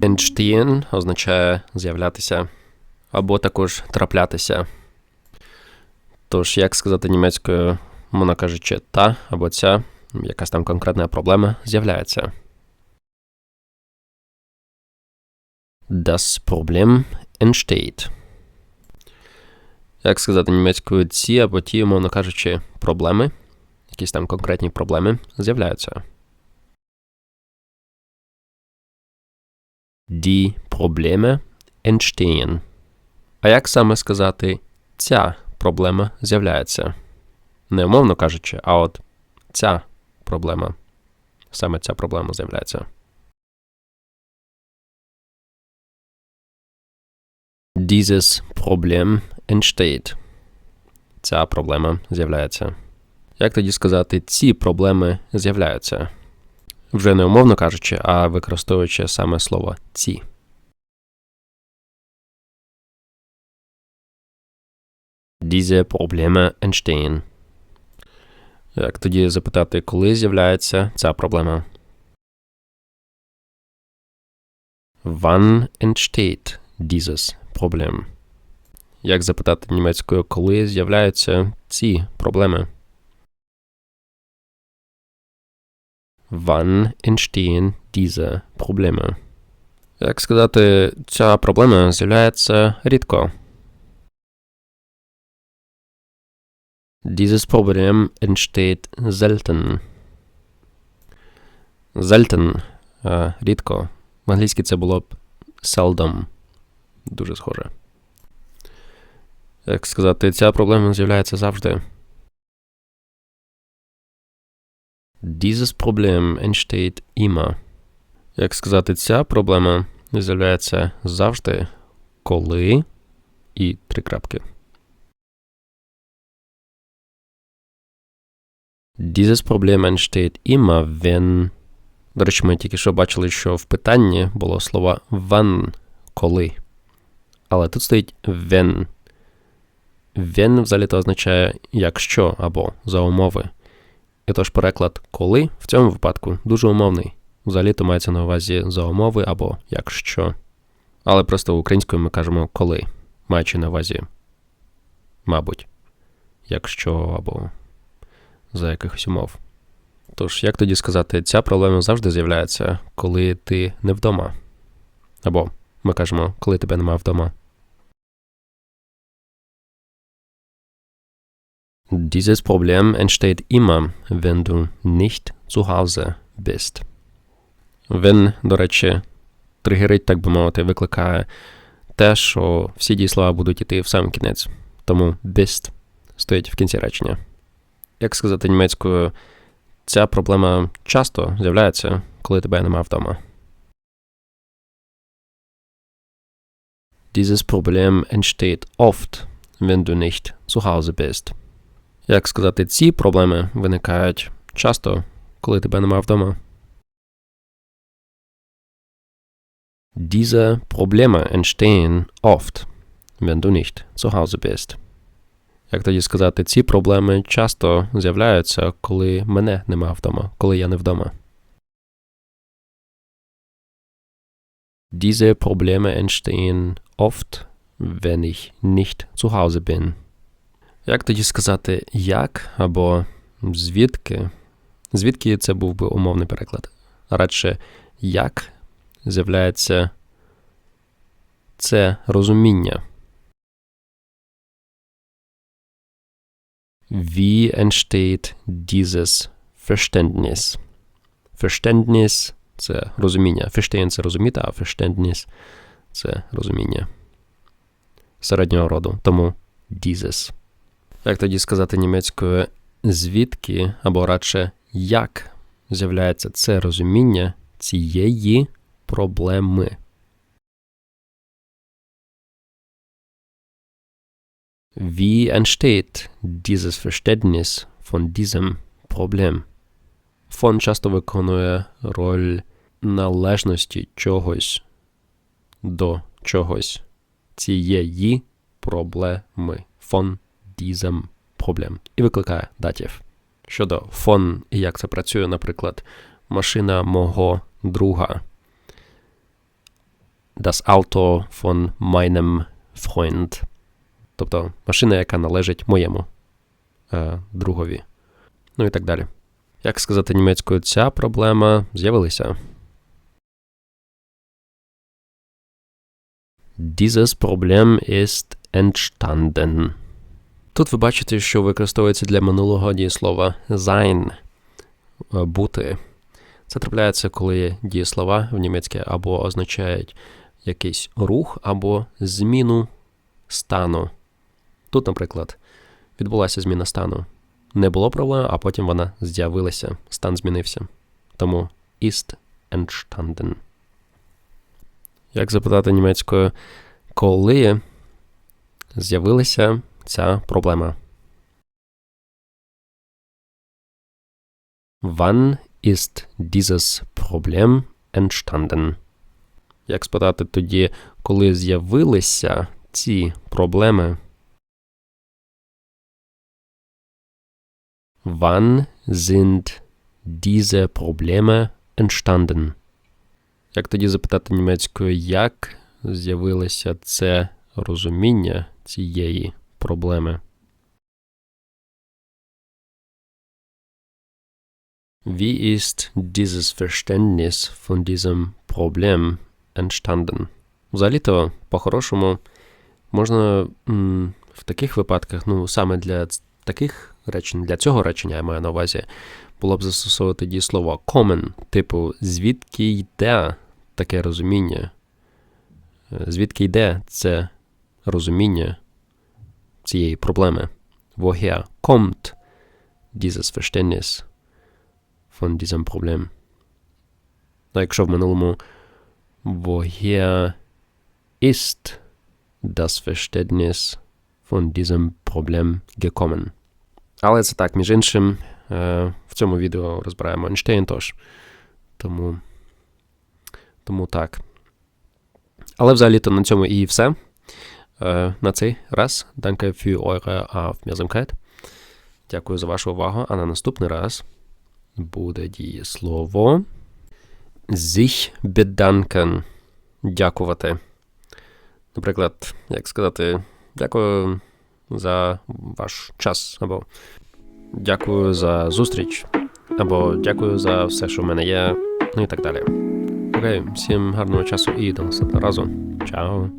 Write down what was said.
Entstehen означає з'являтися або також траплятися. Тож, як сказати німецькою, мовно кажучи, та або ця, якась там конкретна проблема з'являється. Das Problem entsteht. Як сказати німецькою ці або ті, мовно кажучи, проблеми, якісь там конкретні проблеми з'являються. Die Probleme entstehen. А як саме сказати ця проблема з'являється? Не умовно кажучи, а от ця проблема. Саме ця проблема з'являється. Dieses Problem entsteht. Ця проблема з'являється. Як тоді сказати, ці проблеми з'являються? Вже не умовно кажучи, а використовуючи саме слово ці. Diese Probleme entstehen. Як тоді запитати, коли з'являється ця проблема? Wann entsteht dieses Problem? Як запитати німецькою, коли з'являються ці проблеми? Wann entstehen diese Probleme? Як сказати, ця проблема з'являється рідко. Dieses Problem entsteht selten. Selten е, рідко. В англійській це було б seldom. Дуже схоже. Як сказати, ця проблема з'являється завжди. Dieses Problem entsteht immer. Як сказати, ця проблема з'являється завжди, коли і три крапки. Dieses Problem entsteht immer, wenn. До речі, ми тільки що бачили, що в питанні було слово wann, коли. Але тут стоїть wenn. Wenn взагалі то означає якщо або за умови. І тож переклад коли в цьому випадку дуже умовний. Взагалі то мається на увазі за умови або якщо. Але просто українською ми кажемо коли, маючи на увазі, мабуть, якщо або за якихось умов. Тож, як тоді сказати, ця проблема завжди з'являється, коли ти не вдома. Або ми кажемо, коли тебе немає вдома. Dieses Problem entsteht immer, wenn du nicht zu Hause bist. Wenn, до речі, тригерить, так би мовити, викликає те, що всі дієслова будуть йти в сам кінець. Тому bist стоїть в кінці речення. Як сказати німецькою, ця проблема часто з'являється, коли тебе немає вдома. Dieses Problem entsteht oft, wenn du nicht zu Hause bist. Як сказати, ці проблеми виникають часто, коли тебе немає вдома. Diese Probleme entstehen oft, wenn du nicht zu Hause bist. Як тоді сказати, ці проблеми часто з'являються, коли мене нема вдома, коли я не вдома. Diese Probleme entstehen oft, wenn ich nicht zu Hause bin. Як тоді сказати як або звідки? Звідки це був би умовний переклад? Радше як з'являється це розуміння. Wie entsteht dieses Verständnis? Verständnis – це розуміння. Verstehen – це розуміти, а Verständnis – це розуміння. Середнього роду. Тому dieses. Як тоді сказати німецькою звідки або радше як з'являється це розуміння цієї проблеми? Wie entsteht dieses Verständnis von diesem Problem? Фон часто виконує роль належності чогось до чогось цієї проблеми. Von diesem Problem і викликає датів. Щодо фон і як це працює, наприклад, машина мого друга. Das Auto von meinem Freund. Тобто машина, яка належить моєму е, другові. Ну і так далі. Як сказати німецькою, ця проблема з'явилася. Dieses Problem ist entstanden. Тут ви бачите, що використовується для минулого дієслова sein – бути. Це трапляється, коли дієслова в німецьке або означають якийсь рух, або зміну стану. Тут, наприклад, відбулася зміна стану. Не було проблем, а потім вона з'явилася, стан змінився. Тому ist entstanden. Як запитати німецькою, коли з'явилася ця проблема? Wann ist dieses Problem entstanden? Як спитати тоді, коли з'явилися ці проблеми? Wann sind diese Probleme entstanden? Як тоді запитати німецькою, як з'явилося це розуміння цієї проблеми? Wie ist dieses Verständnis von diesem Problem entstanden? Взагалі-то, по-хорошому, можна м, в таких випадках, ну, саме для таких речень, для цього речення я маю на увазі, було б застосовувати дієслово common, типу, звідки йде таке розуміння? Е, Звідки йде це розуміння цієї проблеми? Woher kommt dieses Verständnis von diesem Problem? А якщо в минулому woher ist das Verständnis von diesem Problem gekommen? Але це так, між іншим, е, в цьому відео розбираємо Ейнштейн тож. Тому, тому так. Але взагалі-то на цьому і все. Е, на раз. Danke für eure Aufmerksamkeit. Дякую за вашу увагу. А на наступний раз буде дієслово sich bedanken. Дякувати. Наприклад, як сказати, дякую за ваш час, або дякую за зустріч, або дякую за все, що в мене є, ну і так далі. Окей, всім гарного часу і до наступного разу. Чао!